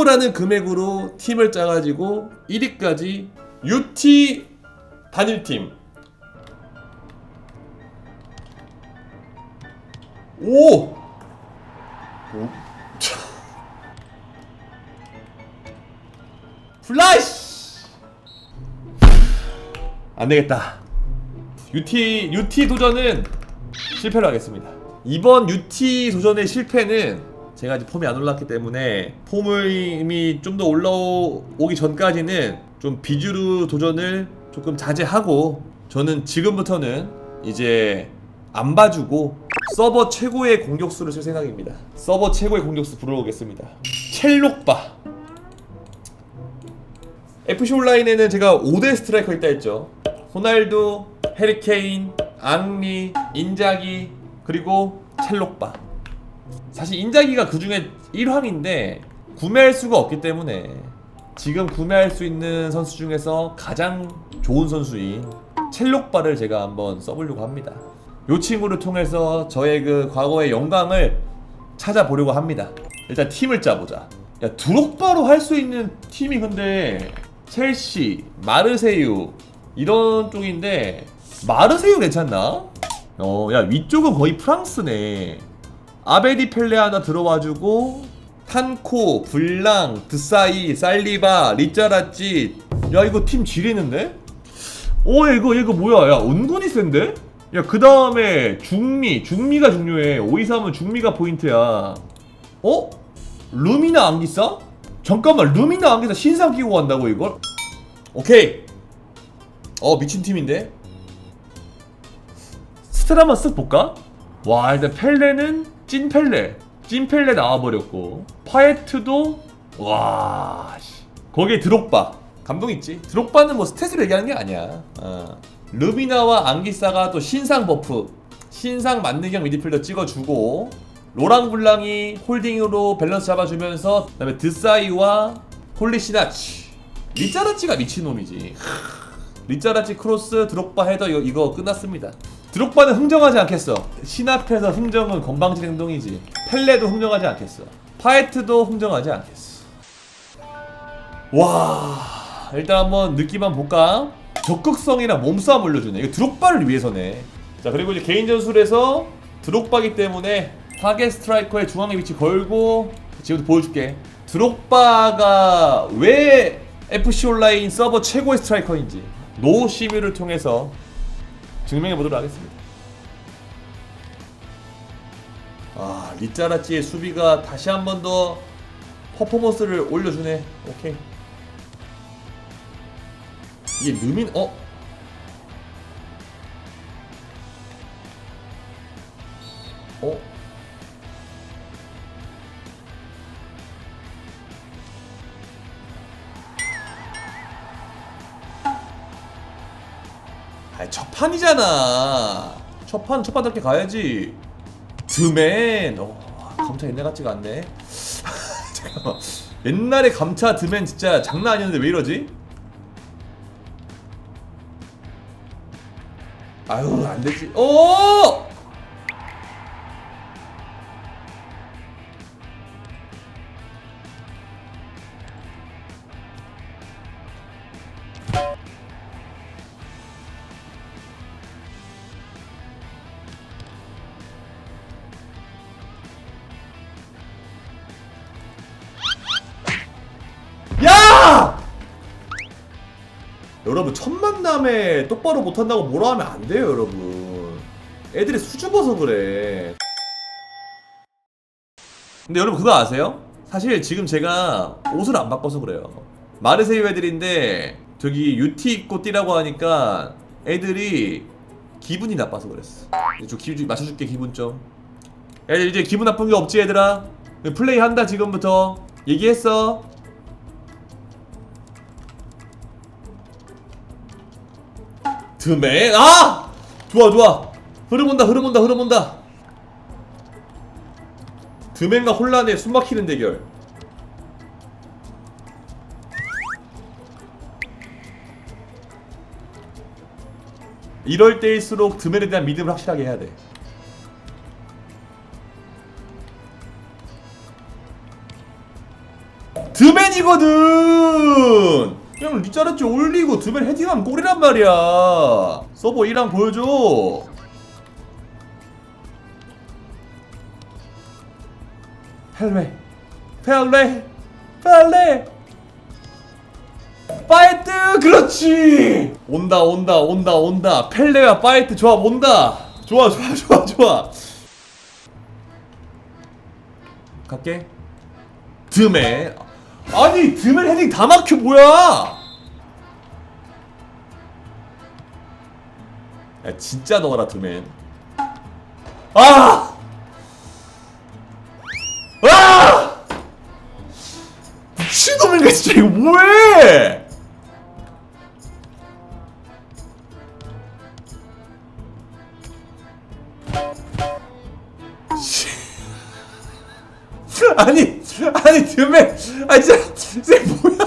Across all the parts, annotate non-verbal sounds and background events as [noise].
1조라는 금액으로 팀을 짜가지고 1위까지 UT 단일팀 오! 오. [laughs] 차. 플라이시! 안 되겠다. UT UT 도전은 실패로 하겠습니다. 이번 UT 도전의 실패는 제가 아직 폼이 안 올랐기 때문에 폼이 좀 더 올라오기 전까지는 좀 비주류 도전을 조금 자제하고 저는 지금부터는 이제 안 봐주고 서버 최고의 공격수를 쓸 생각입니다. 서버 최고의 공격수 불러오겠습니다. 첼록바. FC 온라인에는 제가 5대 스트라이커 있다 했죠. 호날두, 해리케인, 앙리, 인자기 그리고 첼록바. 사실 인자기가 그 중에 1황인데 구매할 수가 없기 때문에 지금 구매할 수 있는 선수 중에서 가장 좋은 선수인 첼록바를 제가 한번 써보려고 합니다. 요 친구를 통해서 저의 그 과거의 영광을 찾아보려고 합니다. 일단 팀을 짜보자. 야 드록바로 할 수 있는 팀이 근데 첼시, 마르세유 이런 쪽인데 마르세유 괜찮나? 어, 야 위쪽은 거의 프랑스네. 아베디 펠레 하나 들어와주고 탄코, 블랑, 드사이, 살리바, 리짜라찌. 야 이거 팀 지리는데? 어 야, 이거 이거 뭐야? 야 은근히 센데? 야 그 다음에 중미, 중미가 중요해. 523은 중미가 포인트야. 어? 루미나 안기사? 잠깐만 루미나 안기사 신상 끼고 간다고 이걸? 오케이. 어 미친 팀인데. 스트라만 쓱 볼까? 와 일단 펠레는 찐 펠레 찐 펠레 나와버렸고 파에트도 와 씨. 거기에 드록바 감동 있지 드록바는 뭐 스탯으로 얘기하는 게 아니야 어. 르비나와 앙기사가 또 신상 버프 신상 만능형 미드필더 찍어주고 로랑 블랑이 홀딩으로 밸런스 잡아주면서 그다음에 드사이와 폴리시나치 리짜라치가 미친놈이지 리짜라치 크로스 드록바 헤더 이거, 이거 끝났습니다. 드록바는 흥정하지 않겠어. 신 앞에서 흥정은 건방진 행동이지. 펠레도 흥정하지 않겠어. 파에트도 흥정하지 않겠어. 와 일단 한번 느낌만 볼까? 적극성이랑 몸싸움 올려주네. 이거 드록바를 위해서네. 자 그리고 이제 개인 전술에서 드록바기 때문에 타겟 스트라이커의 중앙에 위치 걸고 지금부터 보여줄게. 드록바가 왜 FC 온라인 서버 최고의 스트라이커인지 노 시뮤를 통해서 증명해 보도록 하겠습니다. 아 리짜라찌의 수비가 다시 한 번 더 퍼포먼스를 올려주네. 오케이. 이게 어? 어? 아첫 판이잖아. 첫 판, 첫 판 답게 가야지. 드맨. 어, 감차 옛날 같지가 않네. [laughs] 잠깐만. 옛날에 감차 드맨 진짜 장난 아니었는데 왜 이러지? 아유, 안 되지. 오! 여러분 첫 만남에 똑바로 못한다고 뭐라 하면 안 돼요 여러분. 애들이 수줍어서 그래. 근데 여러분 그거 아세요? 사실 지금 제가 옷을 안 바꿔서 그래요. 마르세유 애들인데 저기 UT 입고 뛰라고 하니까 애들이 기분이 나빠서 그랬어. 좀 기분 좀 맞춰줄게 기분 좀. 야, 이제 기분 나쁜 게 없지 얘들아? 플레이 한다 지금부터? 얘기했어 드맨 아! 좋아 좋아. 흐름 온다 흐름 온다 흐름 온다. 드맨과 혼란의 숨막히는 대결. 이럴 때일수록 드맨에 대한 믿음을 확실하게 해야 돼. 드맨 드맨이거든 그냥 리자르치 올리고 드맨 헤딩하면 골이란 말이야. 서버 1랑 보여줘. 펠레. 펠레. 펠레. 파이트! 그렇지! 온다 온다 온다 온다. 펠레와 파이트 조합 온다. 좋아 좋아 좋아 좋아. 갈게. 드맨 아니 드맨 헤딩 다 막혀 뭐야 야 진짜 넣어라 드맨 아! 아! 미친놈인가 진짜 이거 뭐해 씨. [laughs] 아니 아니 드맨 아 진짜 진짜 뭐야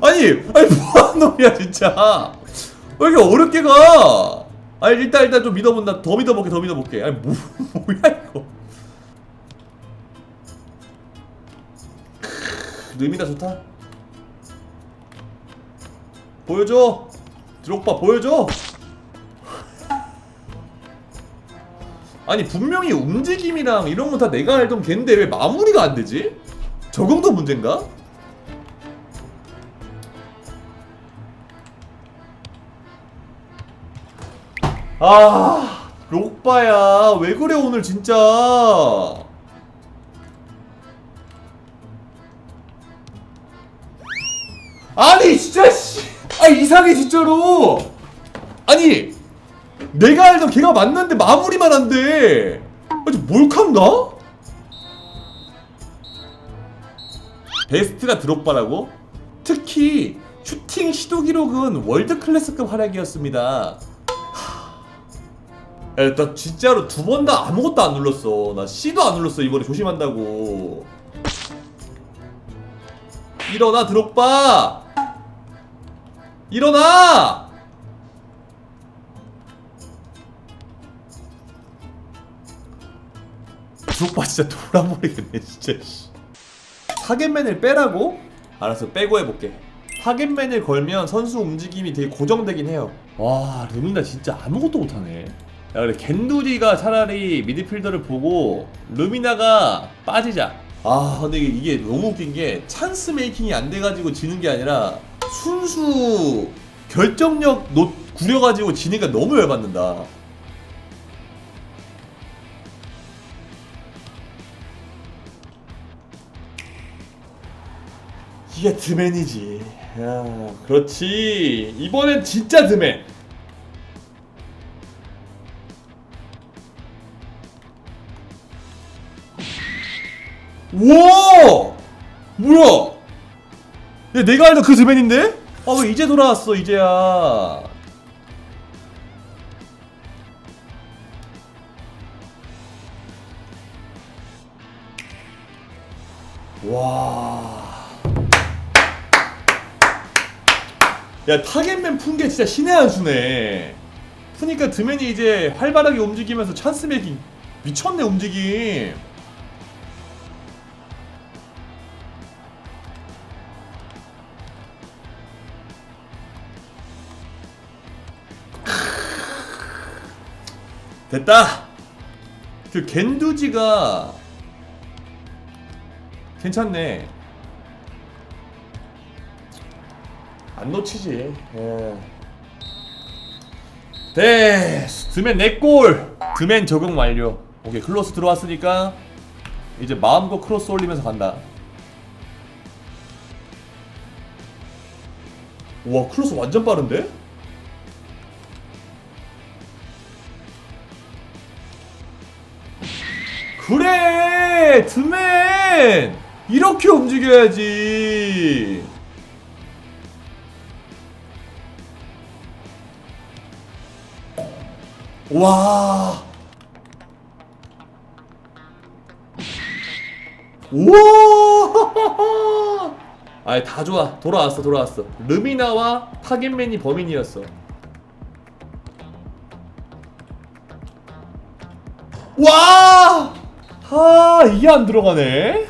[laughs] 아니 아니 뭐하는 놈이야 진짜 왜 이렇게 어렵게 가? 아니 일단 일단 좀 믿어본다. 더 믿어볼게 더 믿어볼게. 아니 뭐 [laughs] 뭐야 이거. 크, 의미가 좋다. 보여줘. 드록바 보여줘. 아니 분명히 움직임이랑 이런 거다 내가 알던 걔인데 왜 마무리가 안 되지? 적응도 문제인가? 아 록바야 왜 그래 오늘 진짜 아니 진짜 씨. 아 이상해 진짜로 아니 내가 알던 걔가 맞는데 마무리만 안돼 아니 몰카인가? 베스트가 드롭바라고? 특히 슈팅 시도 기록은 월드 클래스급 활약이었습니다 야, 나 진짜로 두 번 다 아무것도 안 눌렀어. 나 C도 안 눌렀어. 이번에 조심한다고. 일어나, 드록바! 일어나! 드록바 진짜 돌아버리겠네, 진짜. 씨. 타겟맨을 빼라고? 알았어, 빼고 해볼게. 타겟맨을 걸면 선수 움직임이 되게 고정되긴 해요. 와, 르민다 진짜 아무것도 못하네. 야 그래 겐두리가 차라리 미드필더를 보고 루미나가 빠지자. 아 근데 이게, 이게 너무 웃긴 게 찬스 메이킹이 안 돼가지고 지는 게 아니라 순수 결정력 놓, 구려가지고 지니까 너무 열받는다. 이게 드맨이지. 야 그렇지. 이번엔 진짜 드맨 우와! 뭐야? 야, 내가 알던 그 드맨인데? 아, 왜 이제 돌아왔어, 이제야. 와. 야, 타겟맨 푼 게 진짜 신의 한 수네. 푸니까 드맨이 이제 활발하게 움직이면서 찬스 메이킹 미쳤네, 움직임. 됐다. 그 겐두지가 괜찮네. 안 놓치지. 예. 됐어. 드맨 네 내골. 드맨 적응 완료. 오케이 클로스 들어왔으니까 이제 마음껏 크로스 올리면서 간다. 와 클로스 완전 빠른데? 그래 드맨! 이렇게 움직여야지. 와. 우와 [laughs] 아이 다 좋아. 돌아왔어 돌아왔어. 르미나와 타겟맨이 범인이었어. 와! 아, 이게 안 들어가네?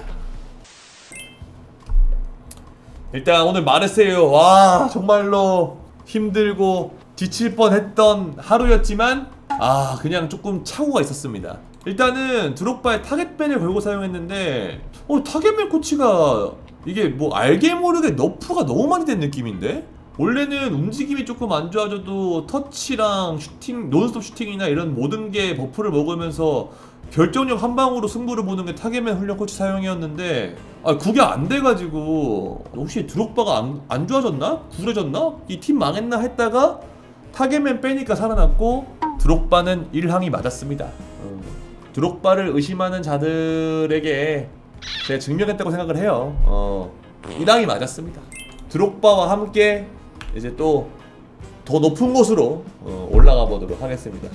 일단 오늘 마르세유 와 정말로 힘들고 지칠 뻔했던 하루였지만 아 그냥 조금 착오가 있었습니다. 일단은 드록바의 타겟밴을 걸고 사용했는데 어 타겟밴 코치가 이게 뭐 알게 모르게 너프가 너무 많이 된 느낌인데 원래는 움직임이 조금 안 좋아져도 터치랑 슈팅 논스톱 슈팅이나 이런 모든 게 버프를 먹으면서 결정력 한 방으로 승부를 보는 게 타겟맨 훈련 코치 사용이었는데 아 그게 안 돼가지고. 혹시 드록바가 안, 안 좋아졌나? 구려졌나? 이 팀 망했나? 했다가 타겟맨 빼니까 살아났고 드록바는 일항이 맞았습니다. 어, 드록바를 의심하는 자들에게 제가 증명했다고 생각을 해요. 어, 일항이 맞았습니다. 드록바와 함께 이제 또 더 높은 곳으로 어, 올라가 보도록 하겠습니다